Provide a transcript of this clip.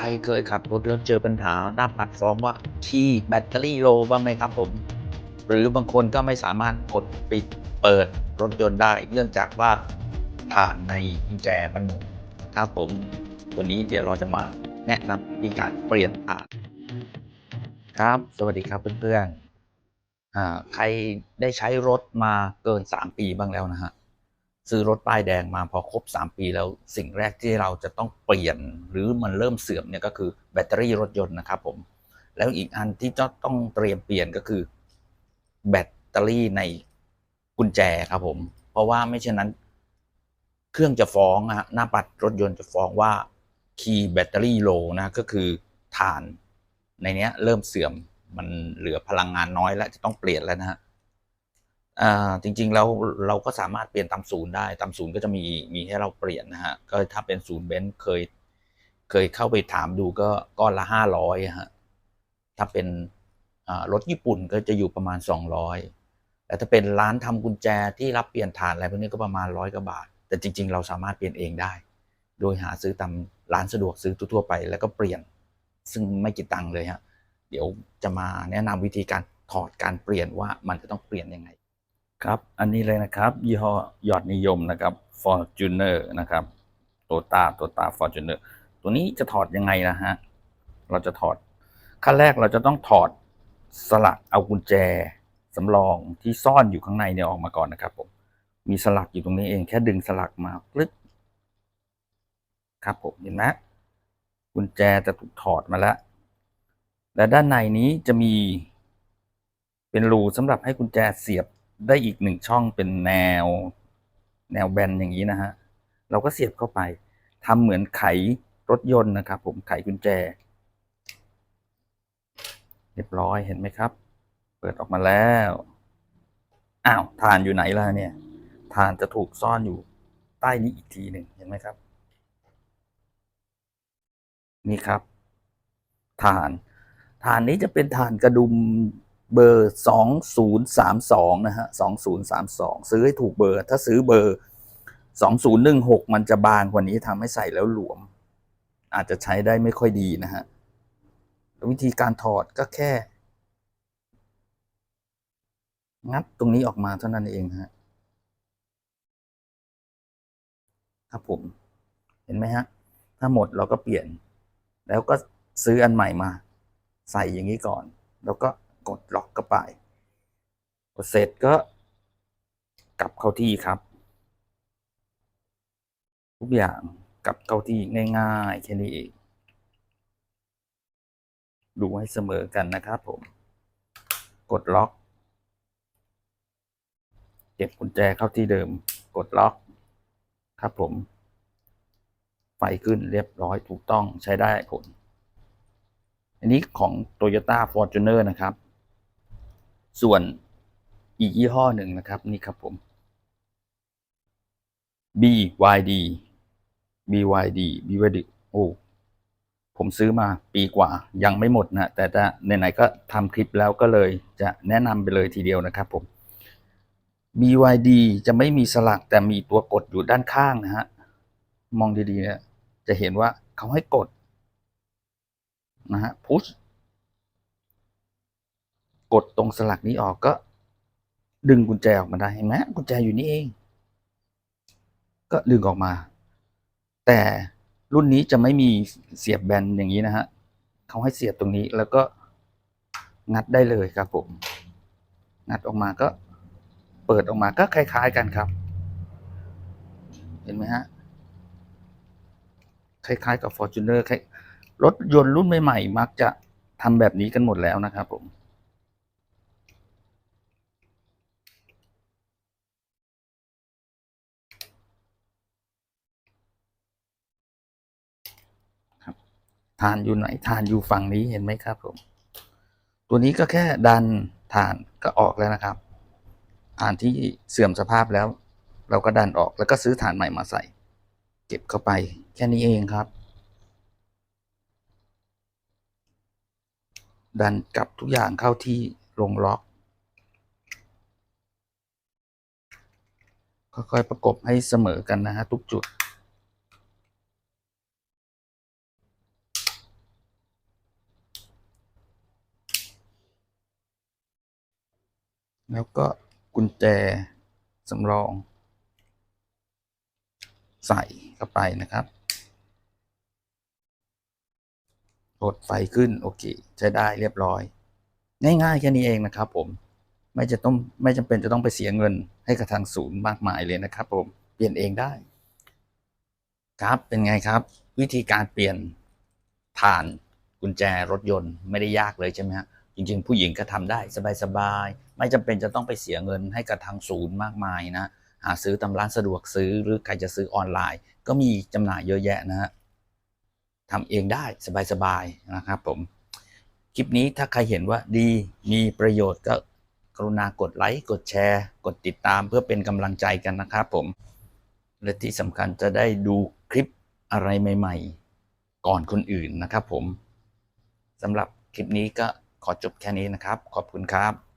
ครเคยขับรถแล้วเจอปัญหาหน้าปัดฟ้องว่าที่แบตเตอรี่โลบ้างไหมครับผม หรือบางคนก็ไม่สามารถกดปิดเปิดรถยนต์ได้เนื่องจากว่าถ่านในกุญแจมันหมดครับผมวันนี้เดี๋ยวเราจะมาแนะนำวิธีการเปลี่ยนถ่านครับ สวัสดีครับเพื่อนๆใครได้ใช้รถมาเกิน 3 ปีบ้างแล้วนะฮะ ซื้อรถป้ายแดงมาพอครบ 3 ปีแล้วสิ่งแรกที่เราจะต้องเปลี่ยน หรือมันเริ่มเสื่อมเนี่ยก็คือแบตเตอรี่รถยนต์นะครับผมแล้วอีกอันที่จะต้องเตรียมเปลี่ยนก็คือแบตเตอรี่ในกุญแจครับผม เพราะว่าไม่เช่นนั้น เครื่องจะฟ้องนะฮะหน้าปัดรถยนต์จะฟ้องว่าคีย์แบตเตอรี่โลนะก็คือฐานในเนี้ยเริ่มเสื่อมมันเหลือพลังงานน้อยแล้วจะต้องเปลี่ยนแล้วนะฮะ จริงๆแล้วเราก็สามารถเปลี่ยนตามศูนย์ได้ตามศูนย์ก็จะมีมีให้เราเปลี่ยนนะฮะก็ถ้าเป็นศูนย์เบนซ์เคย เคยเข้าไปถามดูก็ก้อนละห้าร้อยฮะถ้าเป็นรถญี่ปุ่นก็จะอยู่ประมาณสองร้อยแต่ถ้าเป็นร้านทำกุญแจที่รับเปลี่ยนฐานอะไรพวกนี้ก็ประมาณร้อยกว่าบาท แต่จริง ๆ เราสามารถเปลี่ยนเองได้ โดยหาซื้อตามร้านสะดวกซื้อทั่วไป แล้วก็เปลี่ยน ซึ่งไม่กี่ตังค์เลยฮะเดี๋ยวจะมาแนะนำวิธีการถอดการเปลี่ยนว่ามันจะต้องเปลี่ยนยังไง ครับ อันนี้เลยนะครับ ยี่ห้อยอดนิยมนะครับ Fortuner นะครับโตตาโตตา Fortuner ตัวนี้จะถอดยังไงนะฮะ เราจะถอด ขั้นแรกเราจะต้องถอดสลักเอากุญแจสำรองที่ซ่อนอยู่ข้างในเนี่ยออกมาก่อนนะครับผม มีสลักอยู่ตรงนี้เองแค่ดึงสลักมาคลึกครับผมเห็นไหมกุญแจจะถูกถอดมาแล้ว และด้านในนี้จะมีเป็นรูสำหรับให้กุญแจเสียบ ได้อีกหนึ่งช่องเป็นแนว แนวแบนอย่างนี้นะฮะ เราก็เสียบเข้าไปทำเหมือนไขรถยนต์นะครับ ผมไขกุญแจ เรียบร้อยเห็นไหมครับ เปิดออกมาแล้วอ้าวฐานอยู่ไหนล่ะเนี่ยฐานจะถูกซ่อนอยู่ใต้นี้อีกทีหนึ่งเห็นไหมครับ นี่ครับฐานฐานนี้จะเป็นฐานกระดุม เบอร์สองศูนย์สามสองนะฮะสองศูนย์สามสองซื้อให้ถูกเบอร์ ถ้าซื้อเบอร์สองศูนย์หนึ่งหกมันจะบางกว่านี้ทำให้ใส่แล้วหลวม อาจจะใช้ได้ไม่ค่อยดีนะฮะ วิธีการถอดก็แค่ งัดตรงนี้ออกมาเท่านั้นเองฮะ ครับผม เห็นไหมฮะ ถ้าหมดเราก็เปลี่ยน แล้วก็ซื้ออันใหม่มา ใส่อย่างนี้ก่อน แล้วก็ กดล็อกเข้าไปเสร็จก็กลับเข้าที่ครับ ทุกอย่างกลับเข้าที่ง่ายๆแค่นี้เองดูให้เสมอกันนะครับผม กดล็อก เก็บกุญแจเข้าที่เดิม กดล็อก ครับผม ไฟขึ้นเรียบร้อยถูกต้องใช้ได้ผล อันนี้ของ Toyota Fortuner นะครับ ส่วนอีกยี่ห้อหนึ่งนะครับ นี่ครับผม BYD BYD BYD โอ้ผมซื้อมาปีกว่า ยังไม่หมดนะ แต่จะไหนๆก็ทำคลิปแล้วก็เลยจะแนะนำไปเลยทีเดียวนะครับผม BYD จะไม่มีสลักแต่มีตัวกดอยู่ด้านข้างนะฮะ มองดีๆเนี่ยจะเห็นว่าเขาให้กดนะฮะ push กดตรงสลักนี้ออกก็ ดึงกุญแจออกมาได้เห็นไหมกุญแจอยู่นี่เอง ก็ดึงออกมา แต่รุ่นนี้จะไม่มีเสียบแบนอย่างนี้นะฮะเขาให้เสียบตรงนี้แล้วก็งัดได้เลยครับผม งัดออกมาก็เปิดออกมาก็คล้าย ๆ กันครับ เห็นไหมฮะคล้ายๆกับ Fortuner คล้ายรถยนต์รุ่นใหม่ๆมักจะทำแบบนี้กันหมดแล้วนะครับผม ฐานอยู่ไหนฐานอยู่ฝั่งนี้เห็นไหมครับผมตัวนี้ก็แค่ดันฐานก็ออกแล้วนะครับฐานที่เสื่อมสภาพแล้ว เราก็ดันออกแล้วก็ซื้อฐานใหม่มาใส่ เก็บเข้าไปแค่นี้เองครับ ดันกลับทุกอย่างเข้าที่ลงล็อกค่อยๆประกบให้เสมอกันนะฮะทุกจุด แล้วก็กุญแจสำรอง ใส่เข้าไปนะครับกดไฟขึ้น โอเค ใช้ได้เรียบร้อย ง่ายๆแค่นี้เองนะครับผมไม่จะต้องไม่จำเป็นจะต้องไปเสียเงินให้กับทางศูนย์มากมายเลยนะครับ ผมเปลี่ยนเองได้ ครับเป็นไงครับ วิธีการเปลี่ยนผ่านกุญแจรถยนต์ไม่ได้ยากเลยใช่ไหมฮะจริง ๆ ผู้หญิงก็ทำได้สบายๆ ไม่จำเป็นจะต้องไปเสียเงินให้กับทางศูนย์มากมายนะ หาซื้อตามร้านสะดวกซื้อหรือใครจะซื้อออนไลน์ ก็มีจำหน่ายเยอะแยะนะฮะทำเองได้สบายๆนะครับผม คลิปนี้ถ้าใครเห็นว่าดีมีประโยชน์ก็กรุณากดไลค์กดแชร์ กดติดตามเพื่อเป็นกำลังใจกันนะครับผม และที่สำคัญจะได้ดูคลิปอะไรใหม่ๆ ก่อนคนอื่นนะครับผมสำหรับคลิปนี้ก็ขอจบแค่นี้นะครับ ขอบคุณครับ